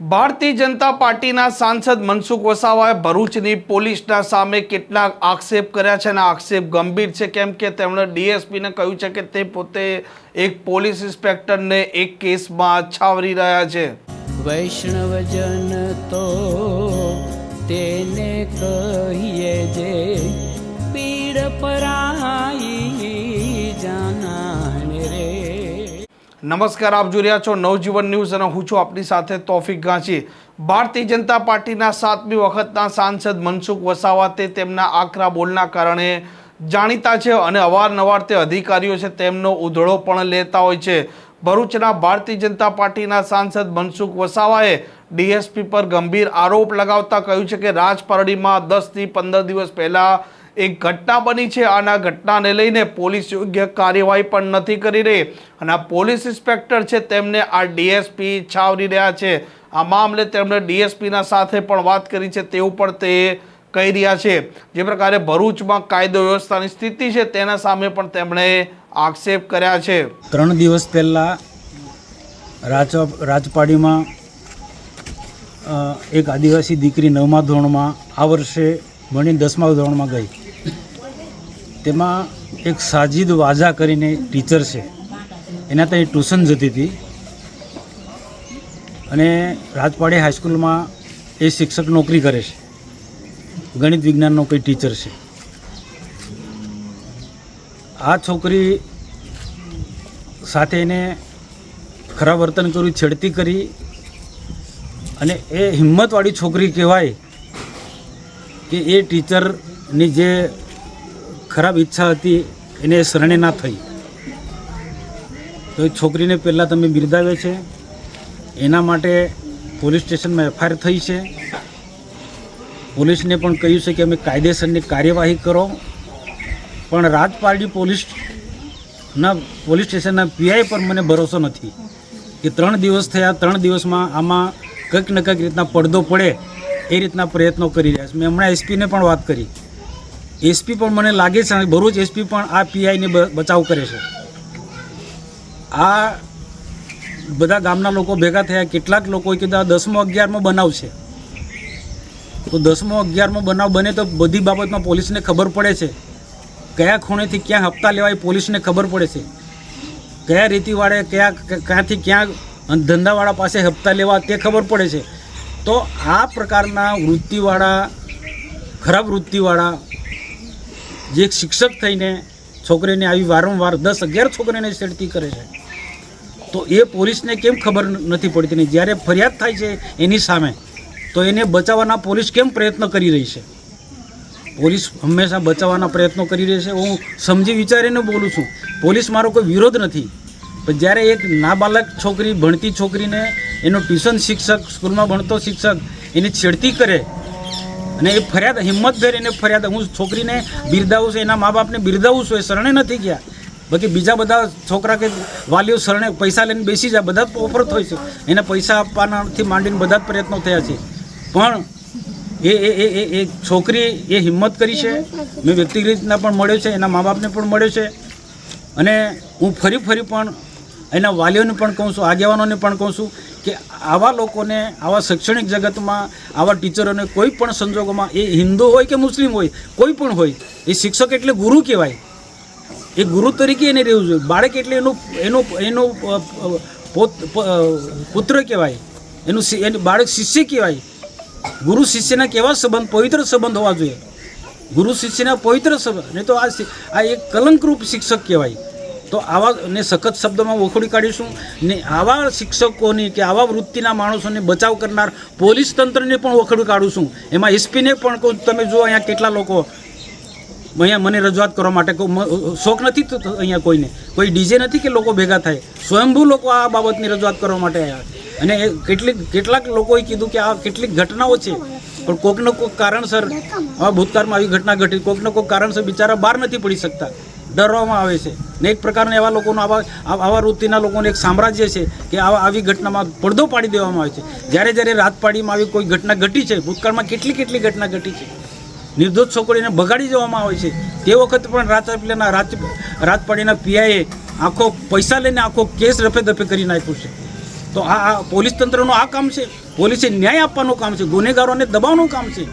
ભારતીય જનતા પાર્ટીના સાંસદ મનસુખ વસાવાએ ભરૂચની પોલીસના સામે કેટલાક આક્ષેપ કર્યા છે અને આક્ષેપ ગંભીર છે, કેમ કે તેમણે ડીએસપીને કહ્યું છે કે તે પોતે એક પોલીસ ઇન્સ્પેક્ટરને એક કેસમાં છાવરી રહ્યા છે. વૈષ્ણવજન તો તેને કહીએ જે પીડ પરાઈ નમસ્કાર, આપ જોઈ રહ્યા છો નવજીવન ન્યૂઝ અને હું છું આપની સાથે તોફિક ગાંચી. ભારતીય જનતા પાર્ટીના સાતમી વખતના સાંસદ મનસુખ વસાવા તે તેમના આકરા બોલના કારણે જાણીતા છે અને અવારનવાર તે અધિકારીઓ છે તેમનો ઉધળો પણ લેતા હોય છે. ભરૂચના ભારતીય જનતા પાર્ટીના સાંસદ મનસુખ વસાવાએ ડીએસપી પર ગંભીર આરોપ લગાવતા કહ્યું છે કે રાજપરડીમાં દસથી પંદર દિવસ પહેલાં એક ઘટના બની છે. અને આ ઘટનાને લઈને પોલીસ યોગ્ય કાર્યવાહી પણ નથી કરી રહી અને આ પોલીસ ઇન્સ્પેક્ટર છે તેમને આ ડીએસપી છાવરી રહ્યા છે. આ મામલે તેમણે ડીએસપીના સાથે પણ વાત કરી છે તેવું પણ તે કહી રહ્યા છે. જે પ્રકારે ભરૂચમાં કાયદો વ્યવસ્થાની સ્થિતિ છે તેના સામે પણ તેમણે આક્ષેપ કર્યા છે. ત્રણ દિવસ પહેલાં રાજ રાજપાડીમાં એક આદિવાસી દીકરી નવમા ધોરણમાં આ વર્ષે ભણી દસમા ધોરણમાં ગઈ. તેમાં એક સાજિદ વાઝા કરીને ટીચર છે. એના ત્યાં ટ્યુશન જતી હતી. અને રાજપાડી હાઈસ્કૂલમાં એ શિક્ષક નોકરી કરે છે. ગણિત વિજ્ઞાનનો કોઈ ટીચર છે. આ છોકરી સાથે એને ખરાબ વર્તન કર્યું, છેડતી કરી અને એ હિંમતવાળી છોકરી કહેવાય કે એ ટીચરની જે ખરાબ ઈચ્છા હતી, એને શરણે ના થઈ. તો એ છોકરીને પહેલાં તમે બિરદાવે છે, એના માટે પોલીસ સ્ટેશનમાં એફઆઈઆર થઈ છે. પોલીસને પણ કહ્યું છે કે અમે કાયદેસરની કાર્યવાહી કરો. પણ રાજપારડી પોલીસના પોલીસ સ્ટેશનના પીઆઈ પર મને ભરોસો નથી કે ત્રણ દિવસ થયા, ત્રણ દિવસમાં આમાં કંઈક ને કંઈક રીતના પડદો પડે એ રીતના પ્રયત્નો કરી રહ્યા છે. મેં હમણાં એસપીને પણ વાત કરી. એસપી પણ મને લાગે છે ભરૂચ એસપી પણ આ પીઆઈને બચાવ કરે છે. આ બધા ગામના લોકો ભેગા થયા, કેટલાક લોકોએ કીધું દસમો અગિયારમો બનાવ છે. તો દસમો અગિયારમો બનાવ બને તો બધી બાબતમાં પોલીસને ખબર પડે છે. કયા ખૂણેથી ક્યાં હપ્તા લેવાય પોલીસને ખબર પડે છે. કયા રીતિવાળે કયા ક્યાંથી ક્યાં ધંધાવાળા પાસે હપ્તા લેવા તે ખબર પડે છે. તો આ પ્રકારના વૃત્તિવાળા, ખરાબ વૃત્તિવાળા જે શિક્ષક થઈને છોકરીને આવી વારંવાર દસ અગિયાર છોકરીને છેડતી કરે છે, તો એ પોલીસને કેમ ખબર નથી પડતી ને જ્યારે ફરિયાદ થાય છે એની સામે, તો એને બચાવવાના પોલીસ કેમ પ્રયત્ન કરી રહી છે? પોલીસ હંમેશા બચાવવાના પ્રયત્નો કરી રહી છે. હું સમજી વિચારીને બોલું છું, પોલીસ મારો કોઈ વિરોધ નથી. પણ જ્યારે એક નાબાલક છોકરી, ભણતી છોકરીને એનો ટ્યુશન શિક્ષક, સ્કૂલમાં ભણતો શિક્ષક એની છેડતી કરે અને એ ફરિયાદ હિંમત એને ફરિયાદ, હું છોકરીને બિરદાવું છું, એના મા બાપને બિરદાવું છું, એ શરણે નથી ગયા. બાકી બીજા બધા છોકરા કે વાલીઓ શરણે પૈસા લઈને બેસી જાય, બધા જ ઓફર હોય છે. એને પૈસા આપવાનાથી માંડીને બધા જ પ્રયત્નો થયા છે. પણ એ એ એ એ એ છોકરી એ હિંમત કરી છે. મેં વ્યક્તિગત રીતના પણ મળ્યો છે, એના મા બાપને પણ મળ્યો છે. અને હું ફરી ફરી પણ એના વાલીઓને પણ કહું છું, આગેવાનોને પણ કહું છું કે આવા લોકોને, આવા શૈક્ષણિક જગતમાં, આવા ટીચરોને કોઈ પણ સંજોગોમાં, એ હિન્દુ હોય કે મુસ્લિમ હોય, કોઈ પણ હોય, એ શિક્ષક એટલે ગુરુ કહેવાય. એ ગુરુ તરીકે એને રહેવું જોઈએ. બાળક એટલે એનું એનું એનું પુત્ર કહેવાય. એનું એનું બાળક શિષ્ય કહેવાય. ગુરુ શિષ્યના કેવા સંબંધ, પવિત્ર સંબંધ હોવા જોઈએ. ગુરુ શિષ્યના પવિત્ર સંબંધ. નહીં તો આ આ એક કલંકરૂપ શિક્ષક કહેવાય. તો આવા ને સખત શબ્દોમાં વખોડી કાઢીશું. ને આવા શિક્ષકોની કે આવા વૃત્તિના માણસોને બચાવ કરનાર પોલીસ તંત્રને પણ વખોડી કાઢું છું. એમાં એસપીને પણ કહું તમે જુઓ અહીંયા કેટલા લોકો અહીંયા મને રજૂઆત કરવા માટે શોખ નથી અહીંયા કોઈને. કોઈ ડીજે નથી કે લોકો ભેગા થાય. સ્વયંભૂ લોકો આ બાબતની રજૂઆત કરવા માટે આવ્યા અને એ કેટલીક, કેટલાક લોકોએ કીધું કે આ કેટલીક ઘટનાઓ છે. પણ કોઈકને કોઈક કારણસર આવા ભૂતકાળમાં આવી ઘટના ઘટી. કોઈકને કોઈક કારણસર બિચારા બહાર નથી પડી શકતા. ડરવામાં આવે છે. ને એક પ્રકારના એવા લોકોનો આવા આવા વૃત્તિના લોકોનું એક સામ્રાજ્ય છે કે આવા આવી ઘટનામાં પડદો પાડી દેવામાં આવે છે. જ્યારે જ્યારે રાતપાડીમાં આવી કોઈ ઘટના ઘટી છે, ભૂતકાળમાં કેટલી કેટલી ઘટના ઘટી છે? નિર્દોષ છોકરીને બગાડી દેવામાં આવે છે. તે વખતે પણ રાજપીલાના રાત રાજપાડીના પીઆઈએ આખો પૈસા લઈને આખો કેસ રફે દફે કરી નાખ્યો છે. તો આ પોલીસ તંત્રનું આ કામ છે. પોલીસે ન્યાય આપવાનું કામ છે. ગુનેગારોને દબાવવાનું કામ છે.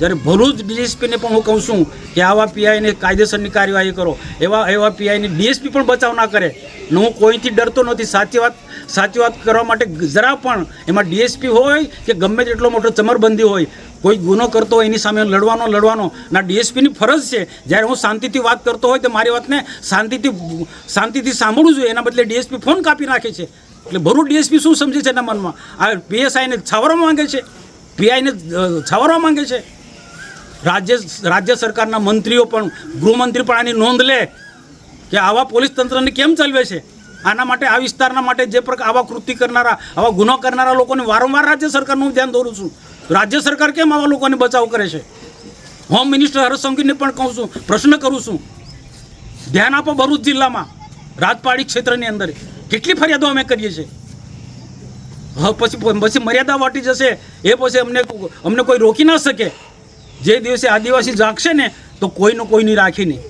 જ્યારે ભરૂચ ડીએસપીને પણ હું કહું છું કે આવા પીઆઈને કાયદેસરની કાર્યવાહી કરો. એવા એવા પીઆઈને ડીએસપી પણ બચાવ ના કરે. ને હું કોઈથી ડરતો નથી. સાચી વાત સાચી વાત કરવા માટે જરા પણ એમાં ડીએસપી હોય કે ગમે તેટલો મોટો ચમરબંધી હોય, કોઈ ગુનો કરતો હોય એની સામે લડવાનો લડવાનો, ના ડીએસપીની ફરજ છે. જ્યારે હું શાંતિથી વાત કરતો હોય તો મારી વાતને શાંતિથી શાંતિથી સાંભળવું જોઈએ એના બદલે ડીએસપી ફોન કાપી નાખે છે. એટલે ભરૂચ ડીએસપી શું સમજે છે એના મનમાં? આ પીએસઆઈને છાવરવા માંગે છે? પીઆઈને છાવરવા માંગે છે? રાજ્ય રાજ્ય સરકારના મંત્રીઓ પણ, ગૃહમંત્રી પણ આની નોંધ લે કે આવા પોલીસ તંત્રને કેમ ચાલવે છે? આના માટે, આ વિસ્તારના માટે જે પ્રકાર આવા કૃતિ કરનારા, આવા ગુનો કરનારા લોકોને વારંવાર રાજ્ય સરકારનું ધ્યાન દોરું છું. રાજ્ય સરકાર કેમ આવા લોકોને બચાવ કરે છે? હોમ મિનિસ્ટર હર્ષ સંઘવીને પણ કહું છું, પ્રશ્ન કરું છું. ધ્યાન આપો ભરૂચ જિલ્લામાં, રાજપાડી ક્ષેત્રની અંદર. કેટલી ફરિયાદો અમે કરીએ છીએ? હવે પછી પછી મર્યાદા વાટી જશે, એ પછી અમને અમને કોઈ રોકી ના શકે. જે દિવસે આદિવાસી જાગશે ને, તો કોઈનું કોઈ નહીં રાખી નહીં.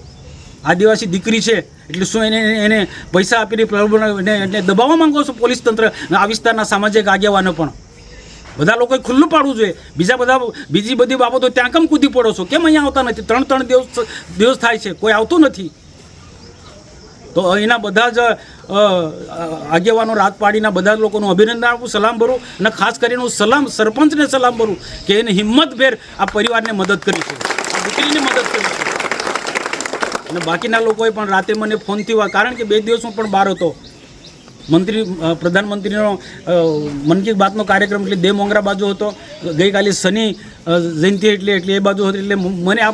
આદિવાસી દીકરી છે, એટલે શું એને એને પૈસા આપીને પ્રલોભન એને એને દબાવવા માંગો છો પોલીસ તંત્ર? આ વિસ્તારના સામાજિક આગેવાનો પણ. બધા લોકોએ ખુલ્લું પાડવું જોઈએ. બીજા બધા બીજી બધી બાબતો ત્યાં કેમ કૂદી પડો છો? કેમ અહીંયા આવતા નથી? ત્રણ ત્રણ દિવસ દિવસ થાય છે. કોઈ આવતું નથી. તો અહીંના બધા જ આગેવાનો રાત પાડીના બધા લોકોનું અભિનંદન આપું, સલામ ભરું અને ખાસ કરીને હું સલામ, સરપંચને સલામ ભરું કે એને હિંમતભેર આ પરિવારને મદદ કરી છે. આ દીકરીને મદદ કરી અને બાકીના લોકોએ પણ રાતે મને ફોનથી વા કારણ કે બે દિવસ હું પણ બહાર હતો. મંત્રી પ્રધાનમંત્રીનો મન કી બાતનો કાર્યક્રમ એટલે દે મોંગરા બાજુ હતો. ગઈકાલે શનિ જયંતિ એટલે એટલે એ બાજુ હતી, એટલે મને આ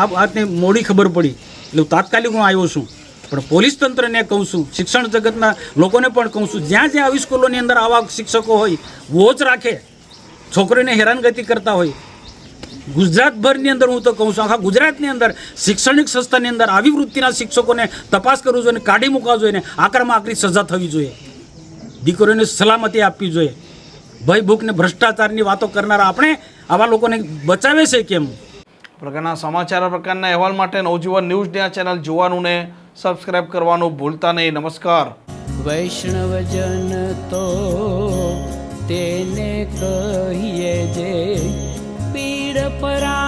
આ મોડી ખબર પડી. એટલે તાત્કાલિક હું આવ્યો છું. પણ પોલીસ તંત્રને કહું છું, શિક્ષણ જગતના લોકોને પણ કહું છું, જ્યાં જ્યાં આવી સ્કૂલોની અંદર આવા શિક્ષકો હોય, વોચ રાખે, છોકરીને હેરાનગતિ કરતા હોય. ગુજરાતભરની અંદર હું તો કહું છું, આખા ગુજરાતની અંદર શૈક્ષણિક સંસ્થાની અંદર આવી વૃત્તિના શિક્ષકોને તપાસ કરવું જોઈએ કાઢી મૂકવા જોઈએ આકરમાં આકરી સજા થવી જોઈએ. દીકરીઓને સલામતી આપવી જોઈએ. ભય, ભૂખ ભ્રષ્ટાચારની વાતો કરનારા આપણે આવા લોકોને બચાવે છે કેમ? પ્રકારના સમાચાર પ્રકારના અહેવાલ માટે નવજીવન ન્યૂઝ ચેનલ જોવાનું ને સબસ્ક્રાઇબ કરવાનું ભૂલતા નહીં. નમસ્કાર. વૈષ્ણવજન તો તેને કહીએ જે પીડ પરા